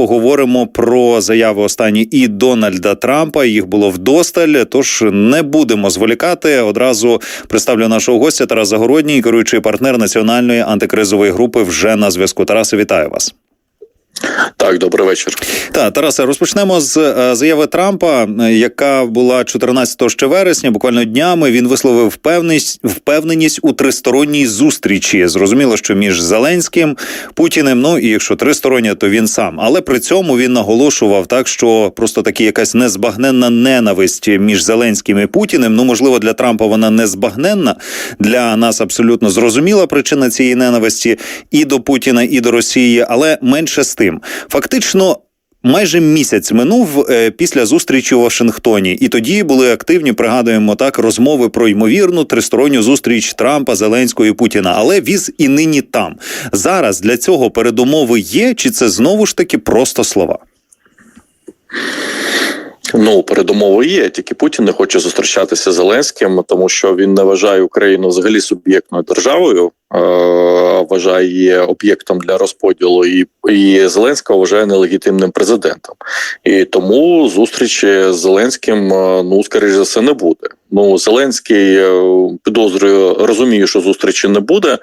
поговоримо про заяви останні і Дональда Трампа. Їх було вдосталь. Тож не будемо зволікати. Одразу представлю нашого гостя Тарас Загородній, керуючий партнер національної антикризової групи. Вже на зв'язку. Тарасе, вітаю вас. Так, добрий вечір. Так, Тарасе, розпочнемо з е, заяви Трампа, е, яка була 14 ще вересня. Буквально днями він висловив впевненість, впевненість у тристоронній зустрічі. Зрозуміло, що між Зеленським, Путіним, ну і якщо тристороння, то він сам. Але при цьому він наголошував так, що просто таки якась незбагненна ненависть між Зеленським і Путіним. Ну можливо, для Трампа вона незбагненна. Для нас абсолютно зрозуміла причина цієї ненависті і до Путіна, і до Росії, але менше з тим. Фактично. Майже місяць минув е, після зустрічі у Вашингтоні, і тоді були активні, пригадуємо так, розмови про ймовірну тристоронню зустріч Трампа, Зеленського і Путіна. Але віз і нині там зараз для цього передумови є, чи це знову ж таки просто слова? Ну, передумови є. Тільки Путін не хоче зустрічатися з Зеленським, тому що він не вважає Україну взагалі суб'єктною державою, е, вважає її об'єктом для розподілу, і, і Зеленського вважає нелегітимним президентом. І тому зустрічі з Зеленським, е, ну скоріш за все, не буде. Ну, Зеленський е, підозрює, розуміє, що зустрічі не буде,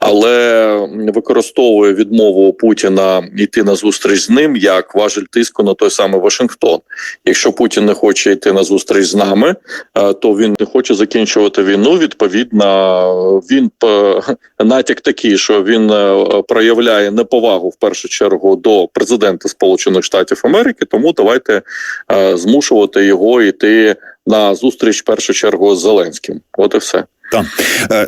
але використовує відмову Путіна йти на зустріч з ним як важель тиску на той самий Вашингтон. Якщо Путін не хоче йти на зустріч з нами, е, то він не хоче закінчувати війну. Відповідно, він натяк такий, що він е, проявляє неповагу в першу чергу до президента Сполучених Штатів Америки. Тому давайте змушувати його йти на зустріч в першу чергу з Зеленським. От і все. Так.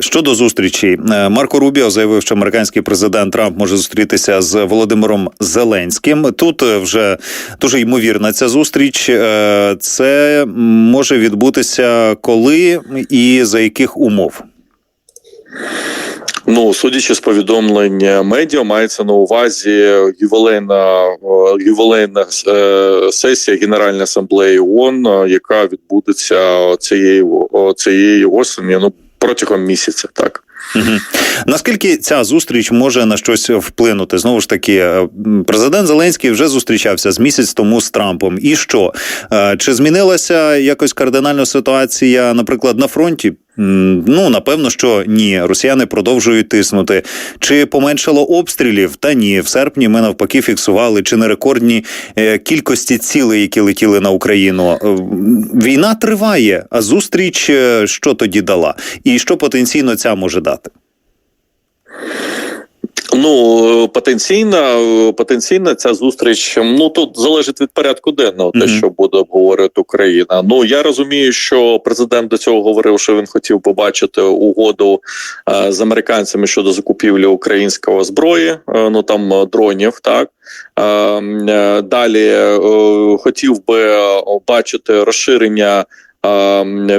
щодо зустрічі, Марко Рубіо заявив, що американський президент Трамп може зустрітися з Володимиром Зеленським. Тут вже дуже ймовірна ця зустріч. Це може відбутися коли і за яких умов. Ну, судячи з повідомлення медіа, мається на увазі ювілейна ювілейна е, сесія Генеральної асамблеї ООН, яка відбудеться цієї цієї осені. Ну протягом місяця, так. Угу. Наскільки ця зустріч може на щось вплинути? Знову ж таки, е, президент Зеленський вже зустрічався з місяць тому з Трампом. І що е, чи змінилася якось кардинальна ситуація, наприклад, на фронті? Ну напевно, що ні. Росіяни продовжують тиснути. Чи поменшало обстрілів? Та ні, в серпні ми навпаки фіксували чи не рекордні е, кількості цілей, які летіли на Україну. Війна триває. А зустріч що тоді дала, і що потенційно ця може дати? Ну потенційна потенційна ця зустріч. Ну тут залежить від порядку денного, те, mm -hmm. що буде обговорювати Україна. Ну я розумію, що президент до цього говорив, що він хотів побачити угоду е, з американцями щодо закупівлі українського зброї. Е, ну там е, дронів, так е, е, далі е, хотів би бачити розширення.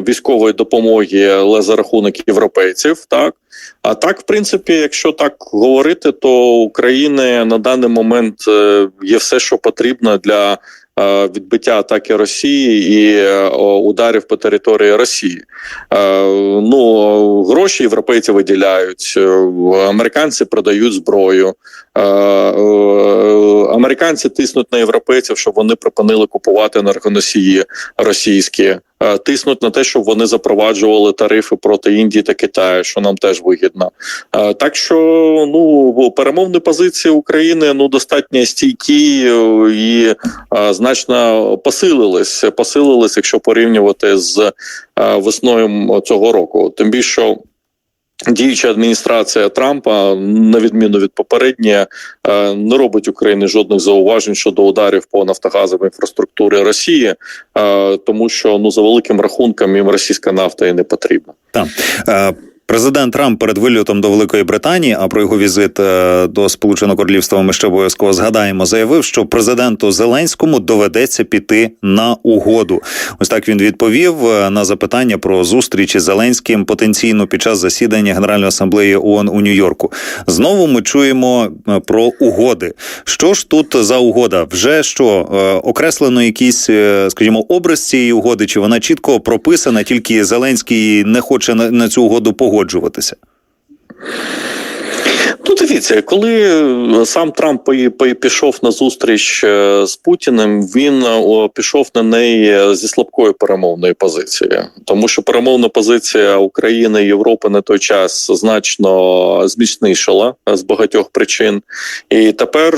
Військової допомоги але за рахунок європейців, так а так, в принципі, якщо так говорити, то України на даний момент е, є все, що потрібно для е, відбиття атаки Росії і е, ударів по території Росії. Ну гроші європейці виділяють, американці продають зброю. Американці тиснуть на європейців, щоб вони припинили купувати енергоносії російські. Тиснуть на те, щоб вони запроваджували тарифи проти Індії та Китаю, що нам теж вигідно. Так що ну перемовні позиції України ну достатньо стійкі е, і значно посилились. Посилились, якщо порівнювати з весною цього року. Тим більше. Діюча адміністрація Трампа, на відміну від попередньої, не робить Україні жодних зауважень щодо ударів по нафтогазовій інфраструктурі Росії, тому що ну за великим рахунком їм російська нафта і не потрібна. Так. Президент Трамп перед вильотом до Великої Британії, а про його візит е, до Сполученого Королівства ми ще обов'язково згадаємо, заявив, що президенту Зеленському доведеться піти на угоду. Ось так він відповів е, на запитання про зустріч із Зеленським потенційно під час засідання Генеральної асамблеї ООН у Нью-Йорку. Знову ми чуємо е, про угоди. Що ж тут за угода? Вже що окреслено якісь, скажімо, образ цієї угоди? Чи вона чітко прописана? Тільки Зеленський не хоче на цю угоду погодити? Погоджуватися? Ну, дивіться, коли е, сам Трамп пішов на зустріч е, з Путіним, він е, пішов на неї зі слабкої перемовної позиції, тому що перемовна позиція України і Європи на той час значно зміцнішала е, з багатьох причин. І тепер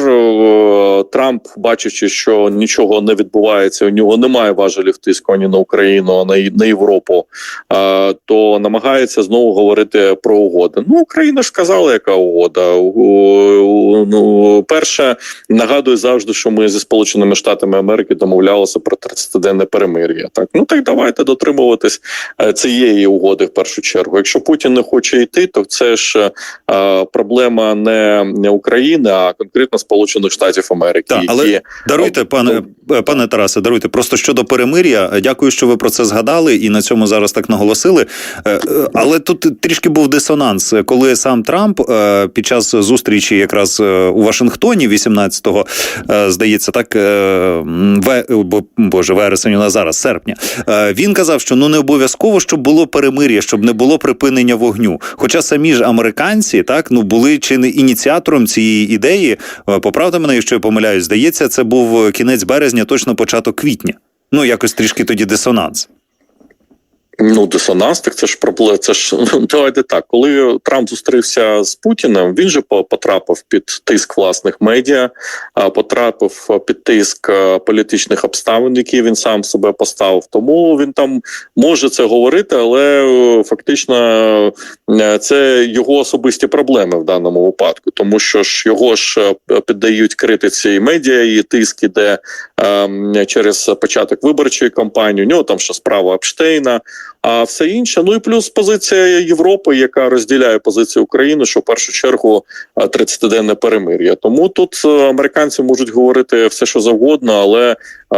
Трамп, бачачи, що нічого не відбувається, у нього немає важелів тиску ані на Україну, ані на- Європу, то намагається знову говорити про угоди. Ну, Україна ж сказала, яка угода. У- Ну, перше, нагадую завжди, що ми зі Сполученими Штатами Америки домовлялися про 30-денне перемир'я. Так, ну так давайте дотримуватись е, цієї угоди в першу чергу. Якщо Путін не хоче йти, то це ж е, проблема не, не України, а конкретно Сполучених Штатів Америки. Так, але які Даруйте, пане е, пане Тарасе, даруйте. Просто щодо перемир'я. е, Дякую, що ви про це згадали і на цьому зараз так наголосили. Але тут трішки був дисонанс, коли сам Трамп е, під час зустрічі, якраз е, у Вашингтоні, 18-го, е, здається, так е, ве, боже, вересень у нас зараз серпня. Він казав, що ну не обов'язково, щоб було перемир'я, щоб не було припинення вогню. Хоча самі ж американці так ну були чи не ініціатором цієї ідеї. Поправте мене, якщо я помиляюсь, здається, це був кінець березня, точно початок квітня. Ну якось трішки тоді дисонанс. Ну, дисонанс, так це ж проблема. Це ж давайте так. Коли Трамп зустрівся з Путіним, він же по- потрапив під тиск власних медіа, потрапив під тиск е, політичних обставин, які він сам себе поставив. Тому він там може це говорити, але е, фактично е, це його особисті проблеми в даному випадку, тому що ж його ж е, піддають критиці і медіа, і тиск іде е, через початок виборчої кампанії. У нього там ще справа Епштейна. А все інше, ну і плюс позиція Європи, яка розділяє позицію України, що в першу чергу е, 30-денне перемир'я. Тому тут е, американці можуть говорити все, що завгодно, але е,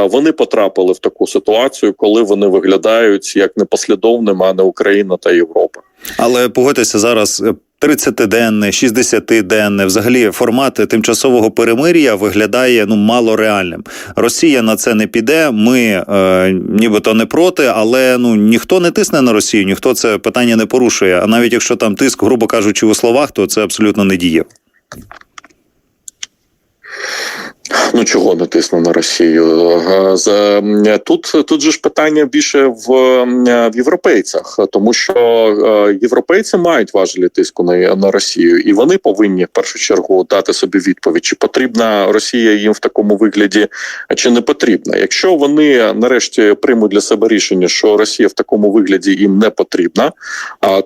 вони потрапили в таку ситуацію, коли вони виглядають як непослідовними, а не Україна та Європа. Але погодьтеся зараз. Е, 30-денне, 60-денне, взагалі формат тимчасового перемир'я виглядає ну мало реальним. Росія на це не піде. Ми е, нібито не проти, але ну ніхто не тисне на Росію, ніхто це питання не порушує. А навіть якщо там тиск, грубо кажучи, у словах, то це абсолютно не діє. Ну чого не тисну на Росію? Е, з- Тут тут же ж питання більше в, в європейцях, тому що е, європейці мають важелі тиску на, на Росію, і вони повинні в першу чергу дати собі відповідь, чи потрібна Росія їм в такому вигляді, чи не потрібна. Якщо вони нарешті приймуть для себе рішення, що Росія в такому вигляді їм не потрібна,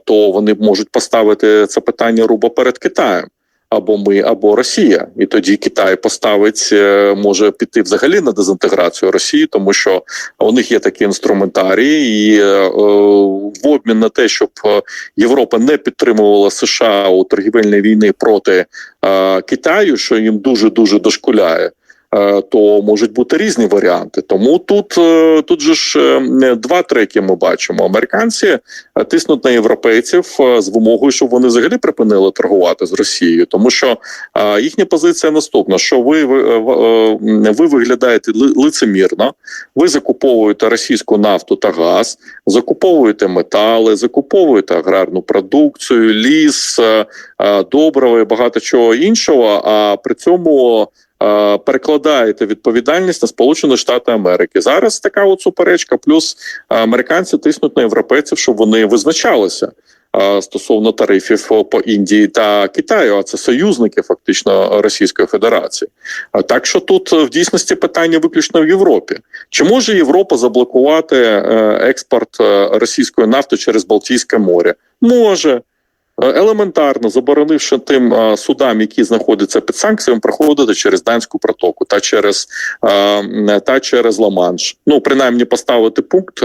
то вони можуть поставити це питання рубо перед Китаєм або ми, або Росія, і тоді Китай поставить, е, може піти взагалі на дезінтеграцію Росії, тому що у них є такі інструментарії, і е, в обмін на те, щоб е, Європа не підтримувала США у торгівельній війни проти е, Китаю, що їм дуже дуже дошкуляє. Е, То можуть бути різні варіанти. Тому тут, е, тут же ж е, два треки ми бачимо. Американці тиснуть на європейців з вимогою, щоб вони взагалі припинили торгувати з Росією, тому що їхня позиція наступна: що ви, ви, виглядаєте ли- лицемірно, ви закуповуєте російську нафту та газ, закуповуєте метали, закуповуєте аграрну продукцію, ліс, добрива і багато чого іншого. А при цьому перекладаєте відповідальність на Сполучені Штати Америки. Зараз така от суперечка. Плюс е, американці тиснуть на європейців, щоб вони визначалися. е, Стосовно тарифів по Індії та Китаю, а це союзники фактично Російської Федерації. Так що тут е, в дійсності питання виключно в Європі. Чи може Європа заблокувати е, експорт е, російської нафти через Балтійське море? Може. Е, Елементарно заборонивши тим е, судам, які знаходяться під санкціями, проходити через данську протоку та через е, та через Ла-Манш. Ну принаймні поставити пункт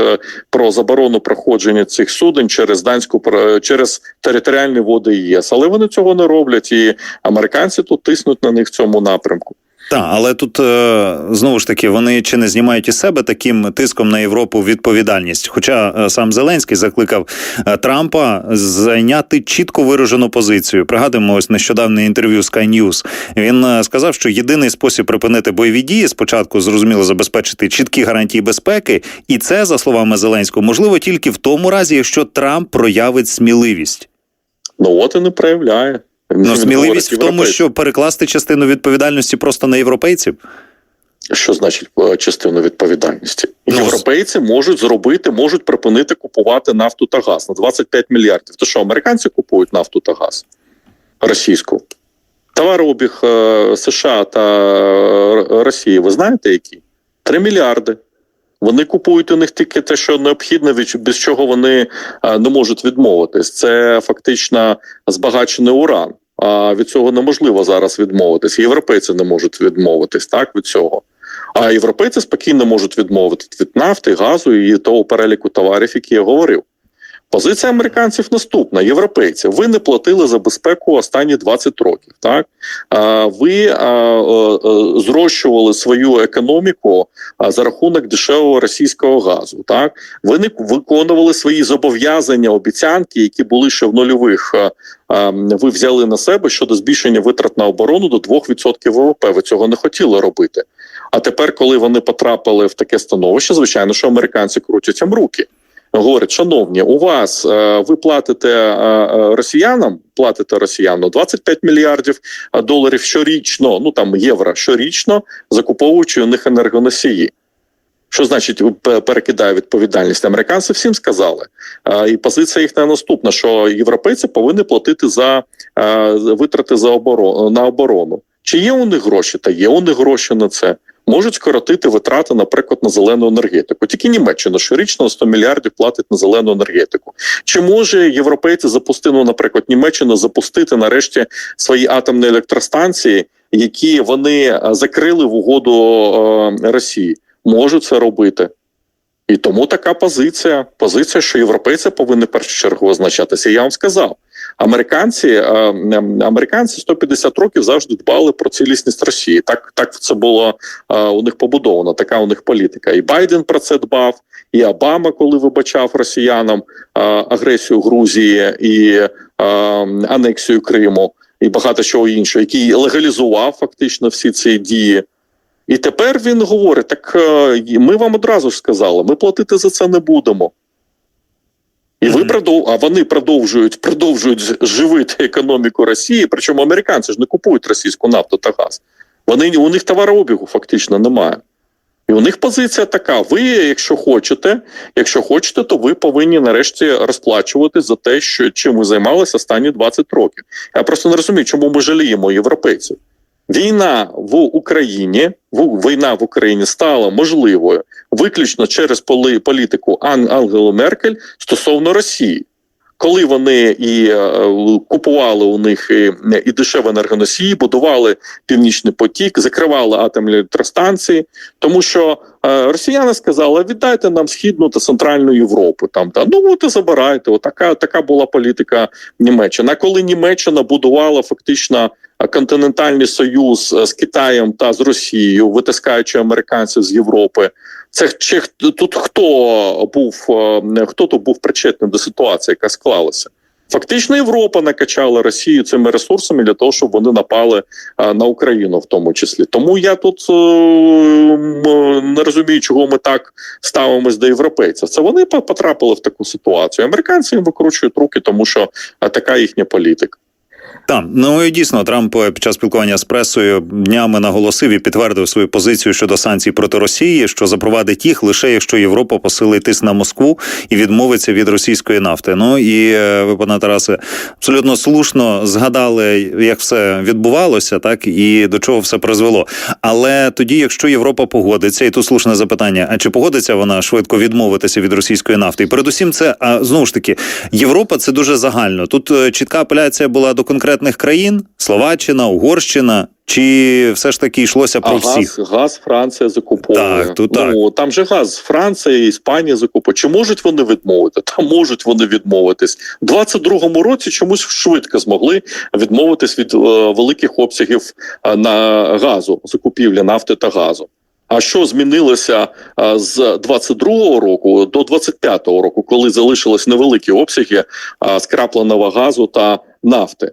про заборону проходження цих суден через данську через територіальні води ЄС. Але вони цього не роблять, і американці тут тиснуть на них в цьому напрямку. Так, але тут е, знову ж таки вони чи не знімають із себе таким тиском на Європу відповідальність. Хоча е, сам Зеленський закликав е, Трампа зайняти чітко виражену позицію. Пригадуємо ось нещодавне інтерв'ю Sky News. Він сказав, що єдиний спосіб припинити бойові дії спочатку зрозуміло забезпечити чіткі гарантії безпеки, і це за словами Зеленського можливо тільки в тому разі, якщо Трамп проявить сміливість. Ну от і не проявляє. Ну, сміливість в тому, що перекласти частину відповідальності просто на європейців. Що значить е, частину відповідальності? Ну, Європейці можуть зробити, можуть припинити купувати нафту та газ на 25 мільярдів. То що американці купують нафту та газ російську? Товарообіг е, США та е, Росії, ви знаєте який? 3 мільярди. Вони купують у них тільки те, що необхідно, від- без чого вони е, не можуть відмовитись. Це фактично збагачений уран. А від цього неможливо зараз відмовитись. Європейці не можуть відмовитись так від цього. А європейці спокійно можуть відмовитись від нафти, газу і того переліку товарів, які я говорив. Позиція американців наступна: європейці, ви не платили за безпеку останні 20 років. Так ви зрощували свою економіку за рахунок дешевого російського газу. Так ви не виконували свої зобов'язання, обіцянки, які були ще в нульових. Ви взяли на себе щодо збільшення витрат на оборону до 2% ВВП. Ви цього не хотіли робити. А тепер, коли вони потрапили в таке становище, звичайно, що американці крутять їм руки. Говорять, шановні, у вас е, ви платите е, е, росіянам, платите росіянам 25 мільярдів доларів щорічно, ну там євро щорічно, закуповуючи у них енергоносії. Що значить перекидає відповідальність? Американці всім сказали. І позиція їхня наступна: що європейці повинні платити за витрати за оборону на оборону. Чи є у них гроші? Та є у них гроші на це. Можуть скоротити витрати, наприклад, на зелену енергетику. Тільки Німеччина щорічно 100 мільярдів платить на зелену енергетику. Чи може європейці запустити, ну, наприклад, Німеччина запустити нарешті свої атомні електростанції, які вони е, закрили в угоду е, Росії? Можуть це робити. І тому така позиція. Позиція, що європейці повинні першу чергу визначатися. Я вам сказав, американці, е, американці 150 років завжди дбали про цілісність Росії. Так, так це було е, у них побудовано. Така у них політика. І Байден про це дбав, і Обама, коли вибачав росіянам е, агресію Грузії і анексію Криму, і багато чого іншого, який легалізував фактично всі ці дії. І тепер він говорить: так ми вам одразу ж сказали, ми платити за це не будемо. І ви продов... а вони продовжують продовжують живити економіку Росії. Причому американці ж не купують російську нафту та газ. Вони у них товарообігу фактично немає. І у них позиція така: ви, якщо хочете, якщо хочете, то ви повинні нарешті розплачувати за те, що чим ви займалися останні 20 років. Я просто не розумію, чому ми жаліємо європейців. Війна в Україні, війна в Україні стала можливою виключно через політику Ан- Ангели Меркель стосовно Росії. Коли вони і е, купували у них і, і дешеві енергоносії, будували північний потік, закривали атомні електростанції, тому що е, росіяни сказали: віддайте нам східну та центральну Європу. Там та ну от і забирайте. Отака така була політика Німеччини. А коли Німеччина будувала фактично е, континентальний союз з Китаєм та з Росією, витискаючи американців з Європи. Це чи тут хто був е, хто тут був причетний до ситуації, яка склалася? Фактично, Європа накачала Росію цими ресурсами для того, щоб вони напали е, на Україну, в тому числі. Тому я тут е, не розумію, чого ми так ставимось до європейців. Це вони по- потрапили в таку ситуацію. Американці їм викручують руки, тому що така їхня політика. Так, ну і дійсно Трамп е, під час спілкування з пресою днями наголосив і підтвердив свою позицію щодо санкцій проти Росії, що запровадить їх лише якщо Європа посилить тиск на Москву і відмовиться від російської нафти. Ну і е, ви, пане Тарасе, абсолютно слушно згадали, як все відбувалося, так і до чого все призвело. Але тоді, якщо Європа погодиться, і тут слушне запитання: а чи погодиться вона швидко відмовитися від російської нафти? І передусім, це знову ж таки Європа це дуже загально. Тут е, чітка апеляція була до конкретних країн: Словаччина, Угорщина. Чи все ж таки йшлося про а всіх? газ, газ Франція закуповує. Так, тут ну там же газ Франція Іспанія закуповує. Чи можуть вони відмовити? Та можуть вони відмовитись. У 22-му році чомусь швидко змогли відмовитись від е, великих обсягів е, на газу, закупівлі нафти та газу. А що змінилося е, з 22-го року до 25-го року, коли залишились невеликі обсяги е, скрапленого газу та нафти?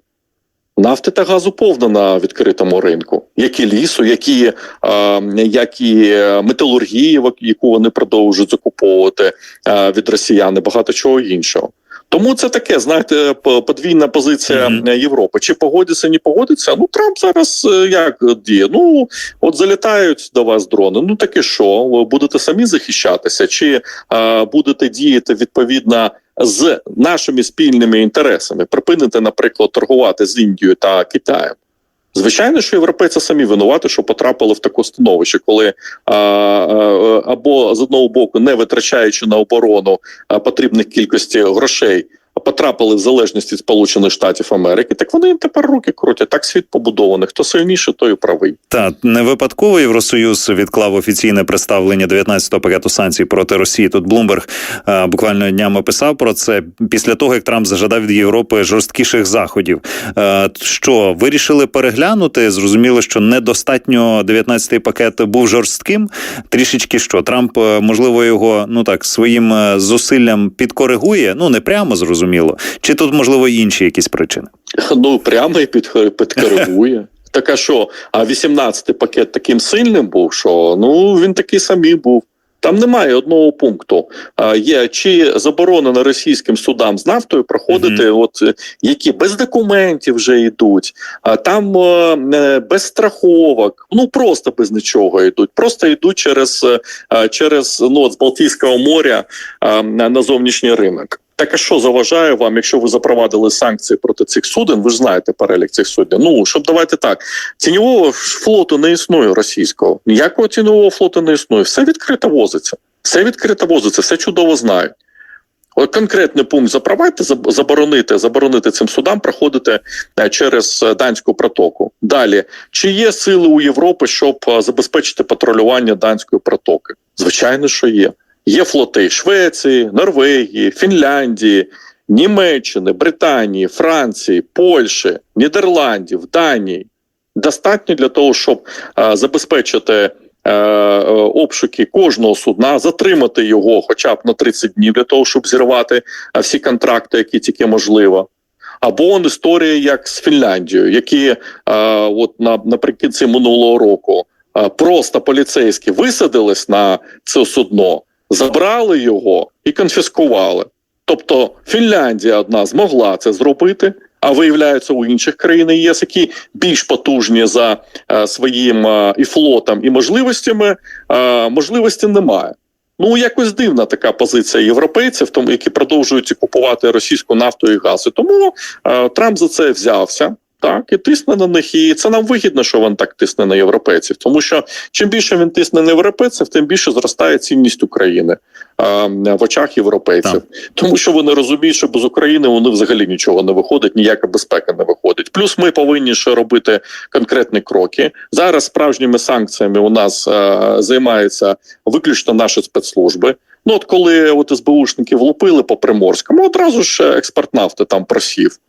Нафти та газу повно на відкритому ринку, як і лісу, як і, е, як і металургії, вак- яку вони продовжують закуповувати е, від росіян, і багато чого іншого. Тому це таке, знаєте, подвійна позиція mm -hmm. Європи. Чи погодиться, не погодиться? Ну Трамп зараз е, як діє? Ну от залітають до вас дрони. Ну таке що? Ви будете самі захищатися, чи е, будете діяти відповідно з нашими спільними інтересами? Припините, наприклад, торгувати з Індією та Китаєм. Звичайно, що європейці самі винувати, що потрапили в таке становище, коли а, або з одного боку, не витрачаючи на оборону потрібних кількості грошей, потрапили в залежність від Сполучених Штатів Америки. Так вони їм тепер руки крутять. Так світ побудований. Хто сильніший, той і правий. Та не випадково Євросоюз відклав офіційне представлення 19-го пакету санкцій проти Росії. Тут Блумберг е, буквально днями писав про це після того, як Трамп зажадав від Європи жорсткіших заходів. Е, що вирішили переглянути? Зрозуміло, що недостатньо 19-й пакет був жорстким. Трішечки що Трамп е, можливо його ну так своїм зусиллям підкоригує. Ну не прямо зрозуміло. Чи тут можливо інші якісь причини? Ну прямо і під, підкоригує. Так а що? А 18-й пакет таким сильним був, що ну він такий самий був. Там немає одного пункту. А, є чи заборонено російським судам з нафтою проходити, от е, які без документів вже йдуть, а там е, е, без страховок, ну просто без нічого йдуть. Просто йдуть через, е, через ну, от з Балтійського моря на на зовнішній ринок. Так а що заважає вам, якщо ви запровадили санкції проти цих суден? Ви ж знаєте перелік цих суден. Ну щоб давайте так, тіньового флоту не існує російського. Ніякого тіньового флоту не існує. Все відкрито возиться. Все відкрито возиться, все чудово знають. От конкретний пункт запровадьте, заборонити, заборонити цим судам проходити е, через е, данську протоку. Далі, чи є сили у Європи, щоб е, забезпечити патрулювання данської протоки? Звичайно, що є. Є флоти Швеції, Норвегії, Фінляндії, Німеччини, Британії, Франції, Польщі, Нідерландів, Данії. Достатньо для того, щоб е, забезпечити е, е, обшуки кожного судна, затримати його хоча б на 30 днів для того, щоб зірвати всі контракти, які тільки можливо. Або он історія як з Фінляндією, які е, от на, наприкінці минулого року е, просто поліцейські висадились на це судно, забрали його і конфіскували. Тобто Фінляндія одна змогла це зробити, а виявляється, у інших країн ЄС, які більш потужні за е, своїм е, і флотом, і можливостями, е, можливості немає. Ну якось дивна така позиція європейців, тому які продовжують купувати російську нафту і газ. Тому е, Трамп за це взявся. Так, і тисне на них, і це нам вигідно, що він так тисне на європейців. Тому що чим більше він тисне на європейців, тим більше зростає цінність України е, в очах європейців. Так. Тому що вони розуміють, що без України вони взагалі нічого не виходить, ніяка безпека не виходить. Плюс ми повинні ще робити конкретні кроки. Зараз справжніми санкціями у нас е, займаються виключно наші спецслужби. Ну от коли от СБУшники влупили по Приморському, одразу ж е, експорт нафти там просів.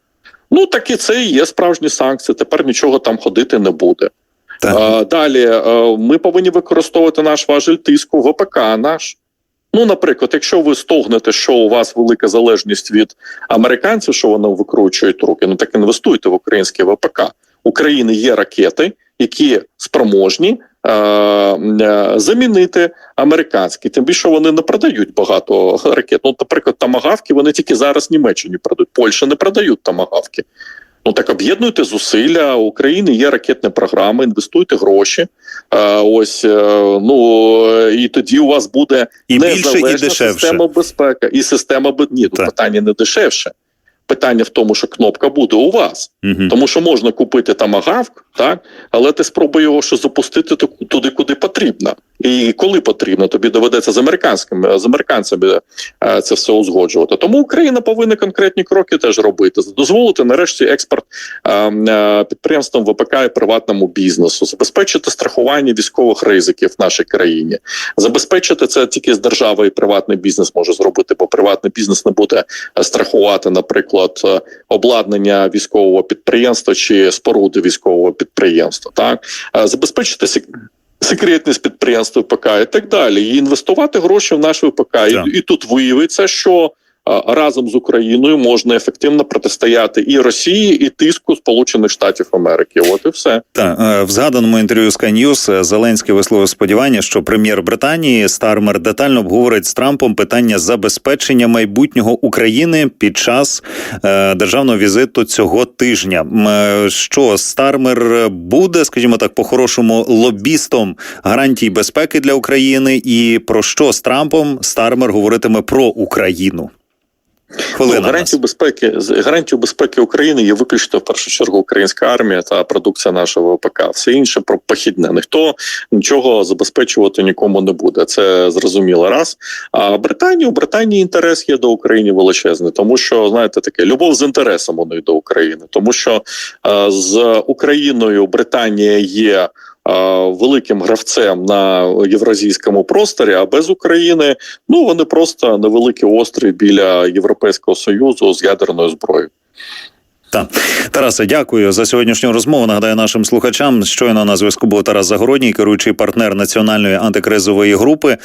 Ну так і це і є справжні санкції. Тепер нічого там ходити не буде. Так. А, далі е, ми повинні використовувати наш важель тиску ВПК наш. Ну, наприклад, якщо ви стогнете, що у вас велика залежність від американців, що вони викручують руки, ну так інвестуйте в українське ВПК. У країни є ракети, які спроможні замінити американські. Тим більше вони не продають багато ракет. Ну, наприклад, тамагавки вони тільки зараз Німеччині продають. Польща не продають тамагавки. Ну так об'єднуйте зусилля. У України є ракетні програми, інвестуйте гроші. Е, ось е, ну і тоді у вас буде І більше, і дешевше. система безпеки і система Ні, тут питання не дешевше. Питання в тому, що кнопка буде у вас, Мгм. тому що можна купити тамагавк, так але ти спробуй його що запустити ту- туди, куди потрібно. І коли потрібно, тобі доведеться з американськими з американцями е, це все узгоджувати. Тому Україна повинна конкретні кроки теж робити, дозволити нарешті експорт е, е, підприємствам ВПК і приватному бізнесу, забезпечити страхування військових ризиків в нашій країні, забезпечити це тільки з держави і приватний бізнес може зробити, бо приватний бізнес не буде е, страхувати, наприклад, е, обладнання військового підприємства чи споруди військового підприємства. Так Е, забезпечити секретність підприємств ВПК і так далі, і інвестувати гроші в наш ВПК. І, і тут виявиться, що разом з Україною можна ефективно протистояти і Росії, і тиску Сполучених Штатів Америки. От і все. Та е, в згаданому інтерв'ю Sky News е, Зеленський висловив сподівання, що прем'єр Британії Стармер детально обговорить з Трампом питання забезпечення майбутнього України під час е, державного візиту цього тижня. Що Стармер буде, скажімо так, по-хорошому лобістом гарантій безпеки для України, і про що з Трампом Стармер говоритиме про Україну? Хвилина. Ну, гарантію безпеки гарантію безпеки України є виключно в першу чергу українська армія та продукція нашого ВПК. Все інше про похідне. Ніхто нічого забезпечувати нікому не буде. Це зрозуміло. Раз а Британія у Британії інтерес є до України величезний, тому що знаєте таке любов з інтересом них до України, тому що е, з Україною Британія є. Е, Великим гравцем на євразійському просторі, а без України ну вони просто невеликий острів біля Європейського союзу з ядерною зброєю. Та Тарасе, дякую за сьогоднішню розмову. Нагадаю нашим слухачам. Щойно на зв'язку був Тарас Загородній, керуючий партнер національної антикризової групи.